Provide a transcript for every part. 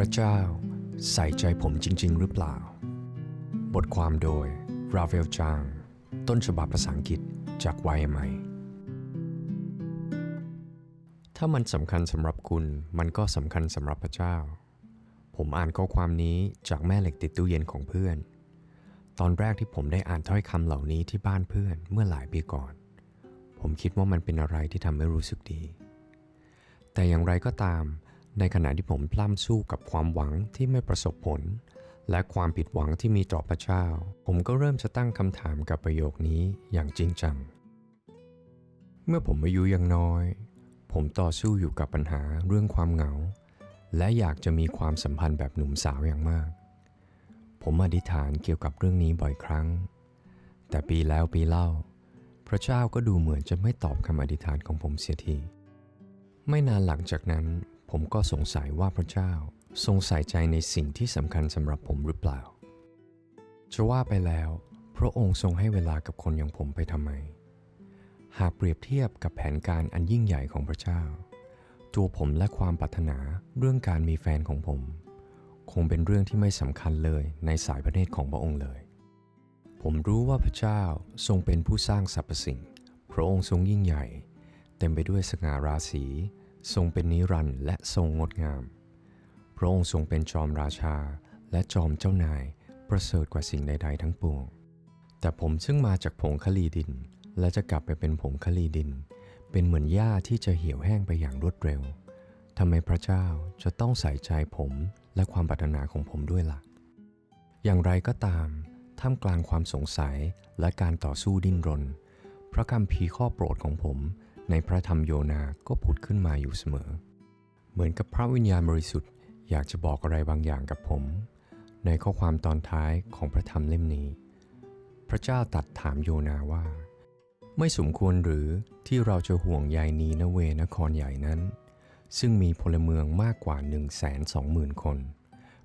ระเจ้า ใส่ใจผมจริง ๆ หรือเปล่า บทความโดยราเวลจาง ต้นฉบับภาษาอังกฤษจาก YMI ถ้ามันสำคัญสำหรับคุณ มันก็สำคัญสำหรับพระเจ้า ผมอ่านข้อความนี้จากแม่เหล็กติดตู้เย็นของเพื่อน ตอนแรกที่ผมได้อ่านถ้อยคำเหล่านี้ที่บ้านเพื่อนเมื่อหลายปีก่อน ผมคิดว่ามันเป็นอะไรที่ทำให้รู้สึกดี แต่อย่างไรก็ตาม ในขณะที่ผมพล่ำสู้กับความหวังที่ไม่ประสบผล และความผิดหวังที่มีต่อพระเจ้า ผมก็เริ่มจะตั้งคำถามกับประโยคนี้อย่างจริงจัง เมื่อผมอายุยังน้อย ผมต่อสู้อยู่กับปัญหาเรื่องความเหงา และอยากจะมีความสัมพันธ์แบบหนุ่มสาวอย่างมาก ผมอธิษฐานเกี่ยวกับเรื่องนี้บ่อยครั้ง แต่ปีแล้วปีเล่า พระเจ้าก็ดูเหมือนจะไม่ตอบคำอธิษฐานของผมเสียทีไม่นานหลังจากนั้น ผมก็สงสัยว่าพระเจ้าทรงใส่ใจในสิ่งที่สำคัญสำหรับผมหรือเปล่า จะว่าไปแล้ว พระองค์ทรงให้เวลากับคนอย่างผมไปทำไม หากเปรียบเทียบกับแผนการอันยิ่งใหญ่ของพระเจ้า ตัวผมและความปรารถนาเรื่องการมีแฟนของผม คงเป็นเรื่องที่ไม่สำคัญเลยในสายพระเนตรของพระองค์เลย ผมรู้ว่าพระเจ้าทรงเป็นผู้สร้างสรรพสิ่ง พระองค์ทรงยิ่งใหญ่ เต็มไปด้วยสง่าราศี ทรงเป็นนิรันดร์และทรงงดงาม พระองค์ทรงเป็นจอมราชาและจอมเจ้านายประเสริฐกว่าสิ่งใดๆทั้งปวง แต่ผมซึ่งมาจากผงคลีดิน และจะกลับไปเป็นผงคลีดิน เป็นเหมือนหญ้าที่จะเหี่ยวแห้งไปอย่างรวดเร็วทำไมพระเจ้าจะต้องใส่ใจผมและความปรารถนาของผมด้วยล่ะ อย่างไรก็ตาม ท่ามกลางความสงสัยและการต่อสู้ดิ้นรน พระคำพีข้อโปรดของผม ในพระธรรมโยนาก็ผุดขึ้นมาอยู่เสมอ เหมือนกับพระวิญญาณบริสุทธิ์อยากจะบอกอะไรบางอย่างกับผม ในข้อความตอนท้ายของพระธรรมเล่มนี้ พระเจ้าตัดถามโยนาว่า ไม่สมควรหรือที่เราจะห่วงใยนีนเวนครใหญ่นั้น ซึ่งมีพลเมืองมากกว่า 1 2 0 0 0 0 คน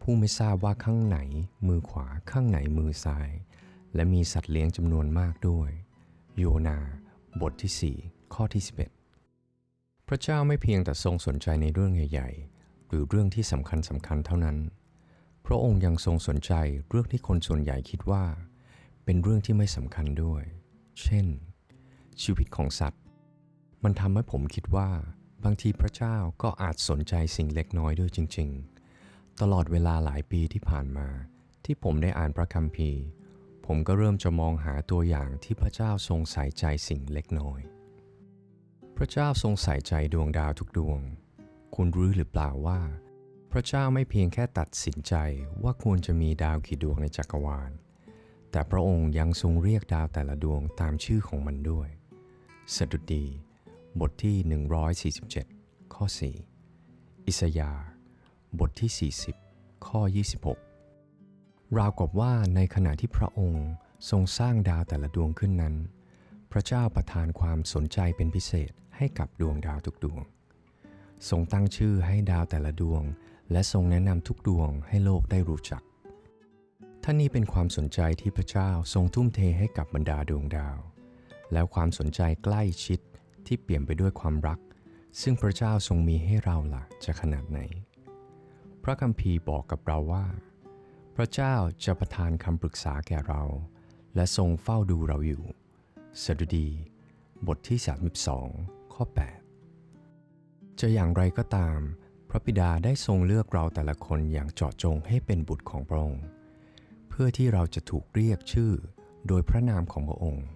ผู้ไม่ทราบว่าข้างไหน มือขวาข้างไหนมือซ้าย และมีสัตว์เลี้ยงจำนวนมากด้วย โยนา บทที่4 ข้อที่ 11 พระเจ้าไม่เพียงแต่ทรงสนใจในเรื่องใหญ่ ๆ หรือเรื่องที่สำคัญสำคัญเท่านั้น พระองค์ยังทรงสนใจเรื่องที่คนส่วนใหญ่คิดว่า เป็นเรื่องที่ไม่สำคัญด้วย เช่น ชีวิตของสัตว์ มันทำให้ผมคิดว่า บางทีพระเจ้าก็อาจสนใจสิ่งเล็กน้อยด้วยจริง ๆ ตลอดเวลาหลายปีที่ผ่านมา ที่ผมได้อ่านพระคัมภีร์ ผมก็เริ่มจะมองหาตัวอย่างที่พระเจ้าทรงใส่ใจสิ่งเล็กน้อย พระเจ้าทรงใส่ใจดวงดาวทุกดวง คุณรู้หรือเปล่าว่า พระเจ้าไม่เพียงแค่ตัดสินใจว่าควรจะมีดาวกี่ดวงในจักรวาล แต่พระองค์ยังทรงเรียกดาวแต่ละดวงตามชื่อของมันด้วย สดุดี บทที่ 147 ข้อ 4 อิสยาห์บทที่ 40 ข้อ 26 ราวกับว่าในขณะที่พระองค์ทรงสร้างดาวแต่ละดวงขึ้นนั้น พระเจ้าประทานความสนใจเป็นพิเศษให้กับดวงดาวทุกดวง ทรงตั้งชื่อให้ดาวแต่ละดวง และทรงแนะนำทุกดวงให้โลกได้รู้จัก ท่านนี้เป็นความสนใจที่พระเจ้าทรงทุ่มเทให้กับบรรดาดวงดาว แล้วความสนใจใกล้ชิดที่เปี่ยมไปด้วยความรัก ซึ่งพระเจ้าทรงมีให้เราล่ะจะขนาดไหน พระคัมภีร์บอกกับเราว่า พระเจ้าจะประทานคำปรึกษาแก่เรา และทรงเฝ้าดูเราอยู่ สดุดี บทที่ 32 ข้อ 8 จะอย่างไรก็ตาม พระบิดาได้ทรงเลือกเราแต่ละคนอย่างเจาะจงให้เป็นบุตรของพระองค์ เพื่อที่เราจะถูกเรียกชื่อโดยพระนามของพระองค์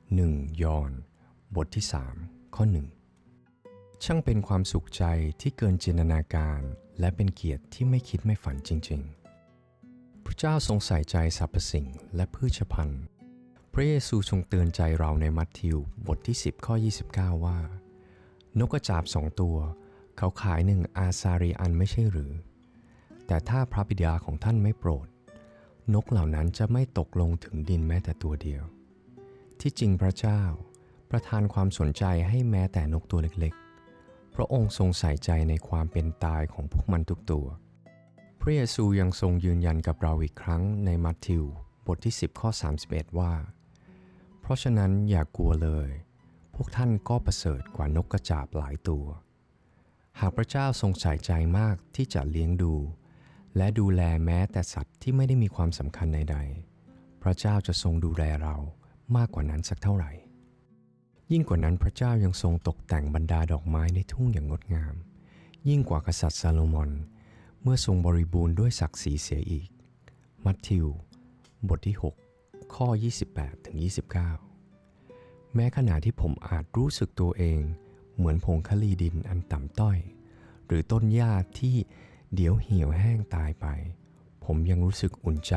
1 ยอห์นบทที่ 3 ข้อ 1 ช่างเป็นความสุขใจที่เกินจินตนาการ และเป็นเกียรติที่ไม่คิดไม่ฝันจริง ๆ พระเจ้าทรงใส่ใจสรรพสิ่งและพืชพันธุ์ พระเยซูทรงเตือนใจเราในมัทธิวบทที่ 10 ข้อ 29 ว่า นกกระจาบสองตัว เขาขายหนึ่งอาซารีอันไม่ใช่หรือ แต่ถ้าพระบิดาของท่านไม่โปรด นกเหล่านั้นจะไม่ตกลงถึงดินแม้แต่ตัวเดียว ที่จริงพระเจ้าประทานความสนใจให้แม้แต่นกตัวเล็กๆ พระองค์ทรงใส่ใจในความเป็นตายของพวกมันทุกตัว พระเยซูยังทรงยืนยันกับเราอีกครั้งในมัทธิวบทที่ 10 ข้อ 31 ว่า เพราะฉะนั้นอย่ากลัวเลย พวกท่านก็ประเสริฐกว่านกกระจาบหลายตัว หากพระเจ้าทรงใส่ใจมากที่จะเลี้ยงดู และดูแลแม้แต่สัตว์ที่ไม่ได้มีความสำคัญใดๆ พระเจ้าจะทรงดูแลเรามากกว่านั้นสักเท่าไหร่ ยิ่งกว่านั้นพระเจ้ายังทรงตกแต่งบรรดาดอกไม้ในทุ่งอย่างงดงาม ยิ่งกว่ากษัตริย์ซาโลมอน เมื่อทรงบริบูรณ์ด้วยศักดิ์ศรีเสียอีก มัทธิว บทที่ 6 ข้อ 28ถึง29 แม้ขณะที่ผมอาจรู้สึกตัวเอง เหมือนผงคลีดินอันต่ำต้อย หรือต้นหญ้าที่เดี๋ยวเหี่ยวแห้งตายไป ผมยังรู้สึกอุ่นใจ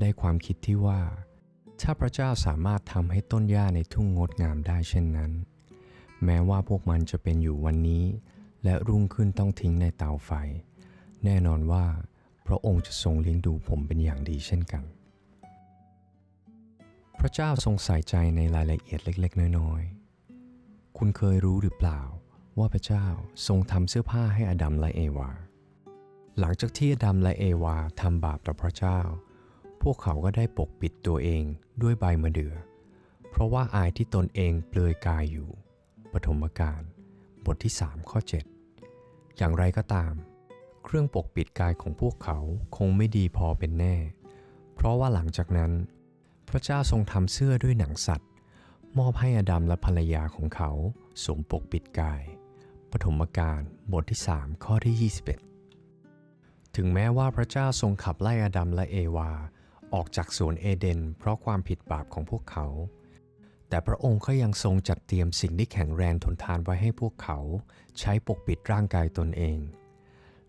ได้ความคิดที่ว่า ถ้าพระเจ้าสามารถทำให้ต้นหญ้าในทุ่งงดงามได้เช่นนั้น แม้ว่าพวกมันจะเป็นอยู่วันนี้ และรุ่งขึ้นต้องทิ้งในเตาไฟ แน่นอนว่า พระองค์จะทรงเลี้ยงดูผมเป็นอย่างดีเช่นกัน พระเจ้าทรงใส่ใจในรายละเอียดเล็ก ๆ น้อยๆ คุณเคยรู้หรือเปล่าว่าพระเจ้าทรงทำเสื้อผ้าให้อดัมและเอวา หลังจากที่อดัมและเอวาทำบาปต่อพระเจ้า พวกเขาก็ได้ปกปิดตัวเองด้วยใบมะเดื่อ เพราะว่าอายที่ตนเองเปลือยกายอยู่ ปฐมกาลบทที่ 3 ข้อ 7 อย่างไรก็ตาม เครื่องปกปิดกายของพวกเขาคงไม่ดีพอเป็นแน่ เพราะว่าหลังจากนั้น พระเจ้าทรงทำเสื้อด้วยหนังสัตว์ มอบให้อดัมและภรรยาของเขาสวมปกปิดกาย ปฐมกาลบทที่ 3 ข้อที่ 21 ถึงแม้ว่าพระเจ้าทรงขับไล่อดัมและเอวา ออกจากสวนเอเดน เพราะความผิดบาปของพวกเขา แต่พระองค์ก็ยังทรงจัดเตรียมสิ่งที่แข็งแรงทนทานไว้ให้พวกเขา ใช้ปกปิดร่างกายตนเอง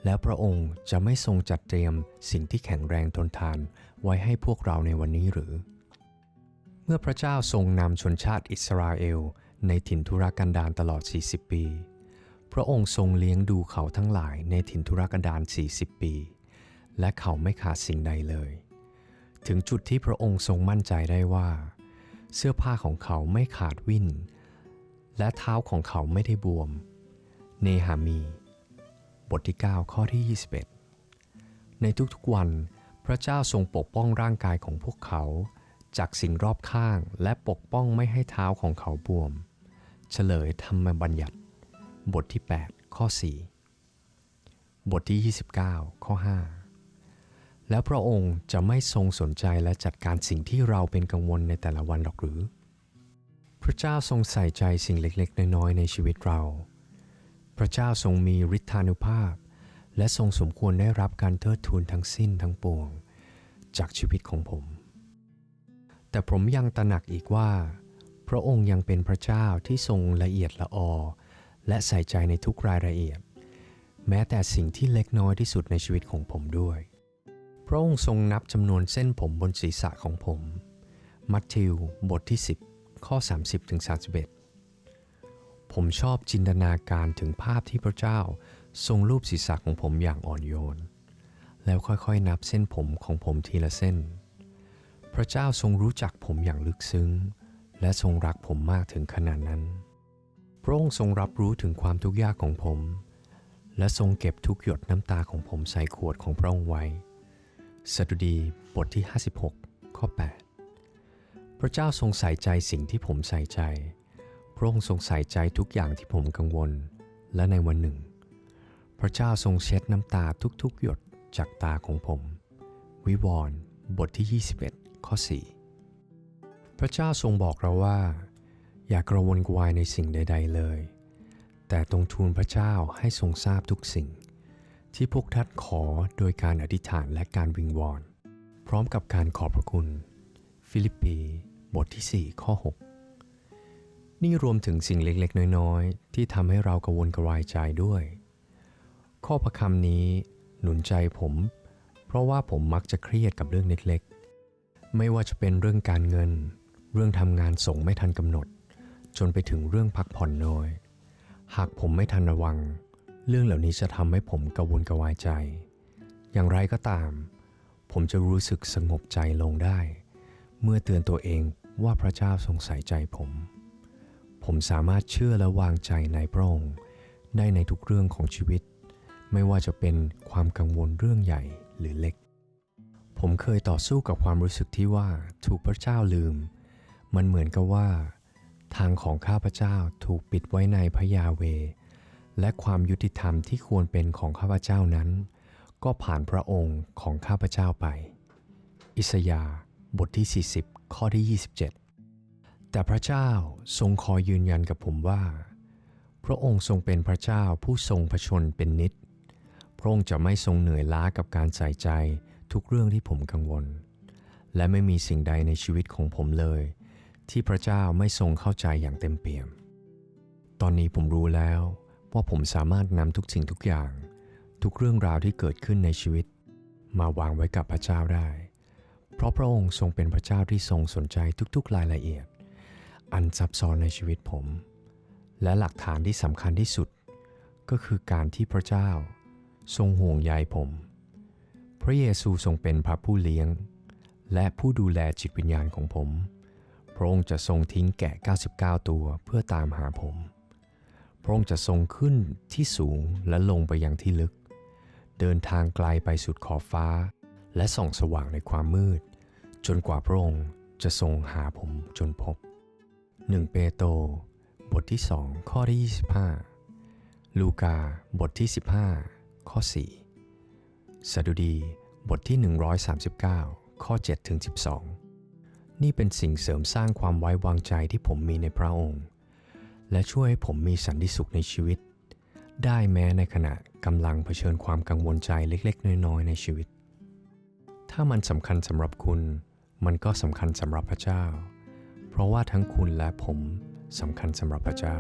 แล้วพระองค์จะไม่ทรงจัดเตรียมสิ่งที่แข็งแรงทนทานไว้ให้พวกเราในวันนี้หรือ เมื่อพระเจ้าทรงนำชนชาติอิสราเอลในถิ่นทุรกันดารตลอด 40 ปี พระองค์ทรงเลี้ยงดูเขาทั้งหลายในถิ่นทุรกันดาร 40 ปี และเขาไม่ขาดสิ่งใดเลย ถึงจุดที่พระองค์ทรงมั่นใจได้ว่า เสื้อผ้าของเขาไม่ขาดวิ่น และเท้าของเขาไม่ได้บวม เนหามี บทที่ 9 ข้อที่ 21 ในทุกๆวัน พระเจ้าทรงปกป้องร่างกายของพวกเขา จากสิ่งรอบข้างและปกป้องไม่ให้เท้าของเขาบวม เฉลยธรรมบัญญัติ บทที่ 8 ข้อ 4 บทที่ 29 ข้อ 5 แล้วพระองค์จะไม่ทรงสนใจและจัดการสิ่งที่เราเป็นกังวลในแต่ละวันหรอกหรือ พระเจ้าทรงใส่ใจสิ่งเล็กๆ น้อยๆ ในชีวิตเรา พระเจ้าทรงมีฤทธานุภาพ และทรงสมควรได้รับการเทิดทูนทั้งสิ้นทั้งปวง จากชีวิตของผม แต่ผมยังตระหนักอีกว่า พระองค์ยังเป็นพระเจ้าที่ทรงละเอียดละออ และใส่ใจในทุกรายละเอียด แม้แต่สิ่งที่เล็กน้อยที่สุดในชีวิตของผมด้วย พระองค์ทรงนับจำนวนเส้นผมบนศีรษะของผม มัทธิว บทที่ 10 ข้อ 30ถึง31 ผมชอบจินตนาการถึงภาพที่พระเจ้าทรงรูปศีรษะของผมอย่างอ่อนโยน แล้วค่อยๆนับเส้นผมของผมทีละเส้น พระเจ้าทรงรู้จักผมอย่างลึกซึ้ง และทรงรักผมมากถึงขนาดนั้น พระองค์ทรงรับรู้ถึงความทุกข์ยากของผม และทรงเก็บทุกหยดน้ำตาของผมใส่ขวดของพระองค์ไว้สดุดีบทที่ 56 ข้อ 8 พระเจ้าทรงใส่ใจสิ่งที่ผมใส่ใจ พระองค์ทรงใส่ใจทุกอย่างที่ผมกังวล และในวันหนึ่ง พระเจ้าทรงเช็ดน้ำตาทุกๆ หยดจากตาของผม วิวรณ์บทที่ 21 ข้อ 4 พระเจ้าทรงบอกเราว่า อย่ากระวนกระวายในสิ่งใด ๆ เลย แต่ตรงทูลพระเจ้าให้ทรงทราบทุกสิ่ง ที่พวกท่านขอโดยการอธิษฐานและการวิงวอน พร้อมกับการขอบพระคุณ ฟิลิปปีบทที่ 4 ข้อ 6 นี่รวมถึงสิ่งเล็กๆ น้อยๆ ที่ทำให้เรากระวนกระวายใจด้วย ข้อประคำนี้หนุนใจผม เพราะว่าผมมักจะเครียดกับเรื่องเล็กๆ ไม่ว่าจะเป็นเรื่องการเงิน เรื่องทำงานส่งไม่ทันกำหนด จนไปถึงเรื่องพักผ่อนน้อย หากผมไม่ทันระวัง เรื่องเหล่านี้จะทำให้ผมกระวนกระวายใจ อย่างไรก็ตาม ผมจะรู้สึกสงบใจลงได้ เมื่อเตือนตัวเองว่าพระเจ้าทรงใส่ใจผม ผมสามารถเชื่อและวางใจในพระองค์ได้ในทุกเรื่องของชีวิต ไม่ว่าจะเป็นความกังวลเรื่องใหญ่หรือเล็ก ผมเคยต่อสู้กับความรู้สึกที่ว่าถูกพระเจ้าลืม มันเหมือนกับว่า ทางของข้าพเจ้าถูกปิดไว้ในพระยาเว และความยุติธรรมที่ควรเป็นของข้าพเจ้านั้น ก็ผ่านพระองค์ของข้าพเจ้าไป อิสยาบทที่ 40 ข้อที่ 27 แต่พระเจ้าทรงคอยยืนยันกับผมว่า พระองค์ทรงเป็นพระเจ้าผู้ทรงพระชนเป็นนิจพระองค์จะไม่ทรงเหนื่อยล้ากับการใส่ใจ ทุกเรื่องที่ผมกังวล และไม่มีสิ่งใดในชีวิตของผมเลย ที่พระเจ้าไม่ทรงเข้าใจอย่างเต็มเปี่ยม ตอนนี้ผมรู้แล้วว่าผมสามารถนำทุกสิ่งทุกอย่าง ทุกเรื่องราวที่เกิดขึ้นในชีวิต มาวางไว้กับพระเจ้าได้ เพราะพระองค์ทรงเป็นพระเจ้าที่ทรงสนใจทุกๆรายละเอียด อันซับซ้อนในชีวิตผม และหลักฐานที่สำคัญที่สุด ก็คือการที่พระเจ้า ทรงห่วงใยผม ระเยซูทรงเป็นพระผู้เลี้ยง และผู้ดูแลจิตวิญญาณของผม พระองค์จะทรงทิ้งแกะ 99 ตัวเพื่อตามหาผม พระองค์จะทรงขึ้นที่สูงและลงไปยังที่ลึก เดินทางไกลไปสุดขอบฟ้า และส่องสว่างในความมืด จนกว่าพระองค์จะทรงหาผมจนพบ 1 เปโตรบทที่ 2 ข้อที่25 ลูกาบทที่ 15 ข้อ 4 สดุดี บทที่ 139 ข้อ7ถึง12 นี่เป็นสิ่งเสริมสร้างความไว้วางใจที่ผมมีในพระองค์ และช่วยให้ผมมีสันติสุขในชีวิต ได้แม้ในขณะกำลังเผชิญความกังวลใจเล็กๆ น้อยๆ ในชีวิต ถ้ามันสำคัญสำหรับคุณ มันก็สำคัญสำหรับพระเจ้า เพราะว่าทั้งคุณและผมสำคัญสำหรับพระเจ้า